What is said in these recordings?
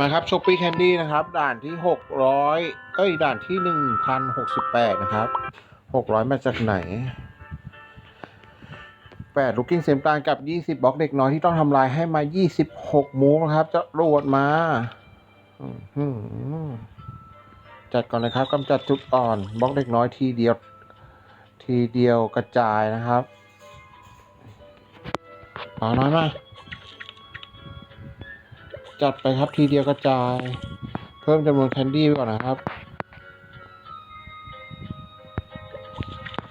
มาครับช็อปปี้แคนดี้นะครับ ด่านที่หกร้อยเอ้ย ด่านที่หนึ่งพันหกสิบแปดนะครับหกร้อยมาจากไหนแปดลูกกิ้งเซมตานกับยี่สิบบล็อกเด็กน้อยที่ต้องทำลายให้มายี่สิบหกมูฟนะครับ จะรวดมา จัดก่อนเลยครับกำจัดจุดอ่อนบล็อกเด็กน้อยทีเดียว ทีเดียวกระจายนะครับเอาน้อยมา จัดไปครับทีเดียวกระจาย เพิ่มจำนวนแคนดี้ไปก่อนนะครับ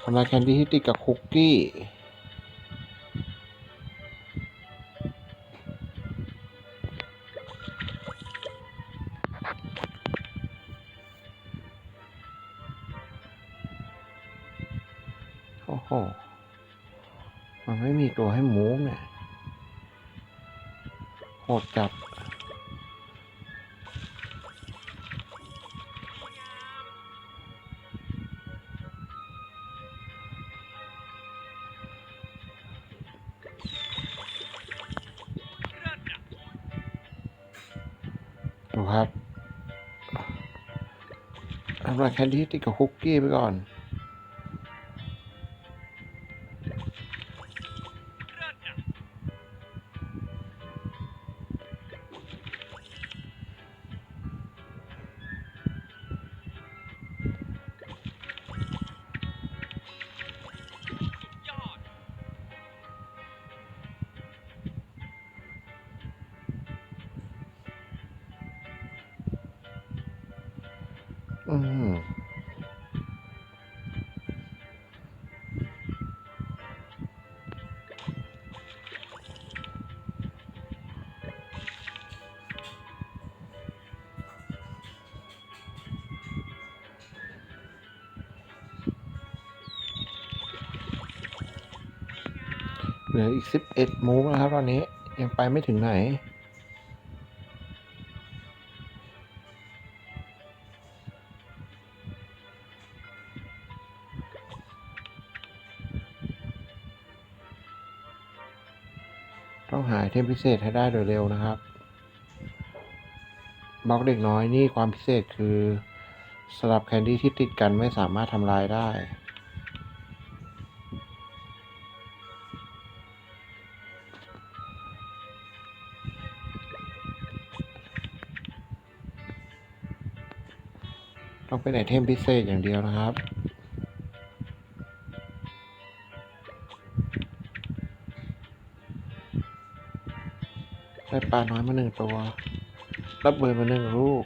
ทำลายแคนดี้ที่ติดกับคุกกี้โอ้โห มันไม่มีตัวให้มูฟเนี่ยโหดจัด ทำลายแคนดี้ติดกับคุกกี้ไปก่อน อืมเหลืออีกสิบเอ็ดมูฟนะครับตอนนี้ยังไปไม่ถึงไหน ต้องหาไอเทมพิเศษให้ได้โดยเร็วนะครับบล็อกเด็กน้อยนี่ความพิเศษคือสลับแคนดี้ที่ติดกันไม่สามารถทำลายได้ ต้องเป็นไอเทมพิเศษอย่างเดียวนะครับ ได้ปลาน้อยมาหนึ่งตัว รับเบิร์มาหนึ่งลูก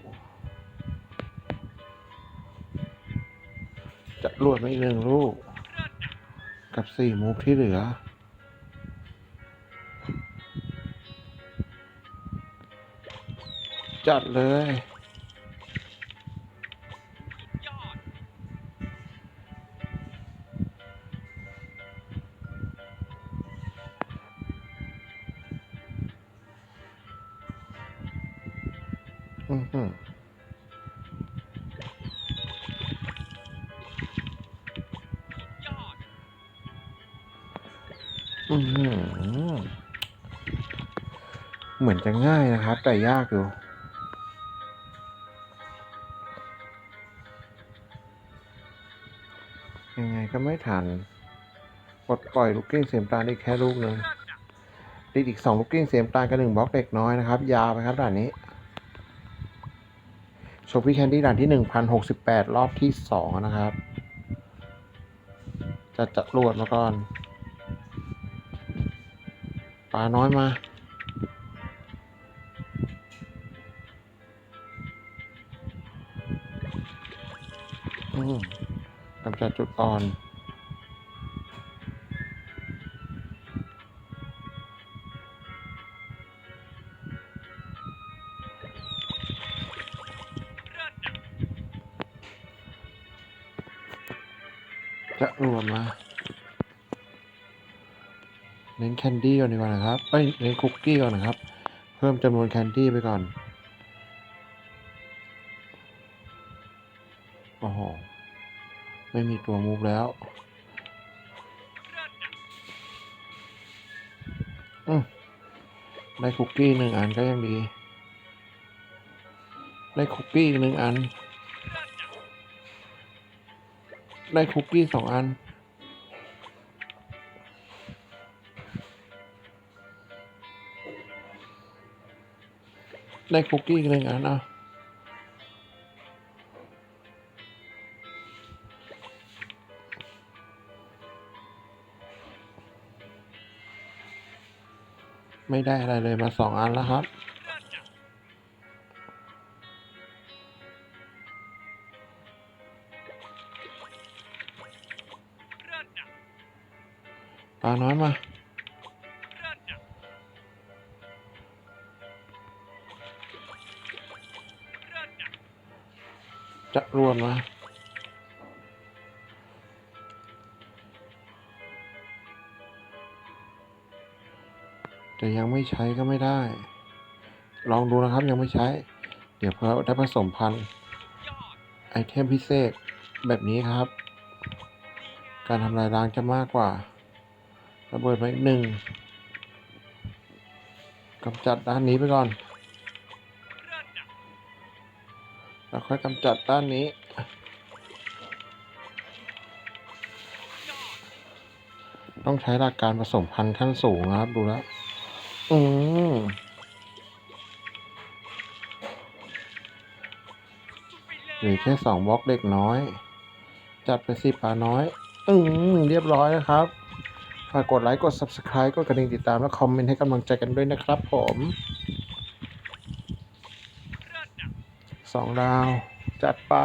จะรวดมาอีกหนึ่งลูก กับสี่มูฟที่เหลือ จัดเลย เหมือนจะง่ายนะครับ แต่ยากอยู่ยังไงก็ไม่ทันปลดปล่อยลูกกิ้งเสียมตาได้แค่ลูกหนึ่งติดอีกสองลูกกิ้งเสียมตากับหนึ่งบล็อกเด็กน้อยนะครับ ยาวไปครับด่านนี้ โชว์พี่แคนดี้ด่านที่หนึ่งพันหกสิบแปดรอบที่สองนะครับ จะจะรวดมาก่อนปลาน้อยมาอืมกำจัดจุดอ่อนะรวมมา เน้นแคนดี้ก่อนดีกว่านะครับเอ้ยเน้นคุกกี้ก่อนนะครับ เพิ่มจำนวนแคนดี้ไปก่อน โอ้โห ไม่มีตัวมูฟแล้วอืมได้คุกกี้หนึ่งอันก็ยังดี ได้คุกกี้อีกหนึ่งอัน ได้คุกกี้สองอัน ได้คุกกี้อีกหนึ่งอันอะไม่ได้อะไรเลยมาสองอันแล้วครับ ปลาน้อยมา จะรวนมาแต่ยังไม่ใช้ก็ไม่ได้ ลองดูนะครับยังไม่ใช้ เดี๋ยวเพื่อได้ผสมพันธุ์ไอเทมพิเศษแบบนี้ครับ การทำลายล้างจะมากกว่า ระเบิดมาอีกหนึ่งกำจัดด้านนี้ไปก่อน แล้วค่อยกำจัดด้านนี้ ต้องใช้หลักการผสมพันธุ์ขั้นสูงนะครับ ดูแล้ว อืมเหลือแค่สองบล็อกเด็กน้อย จัดไปสิปลาน้อย อืมเรียบร้อยนะครับ ฝากกดไลค์กด Subscribe กดกระดิ่งติดตามและคอมเมนต์ให้กำลังใจกันด้วยนะครับผมสองดาว จัดไป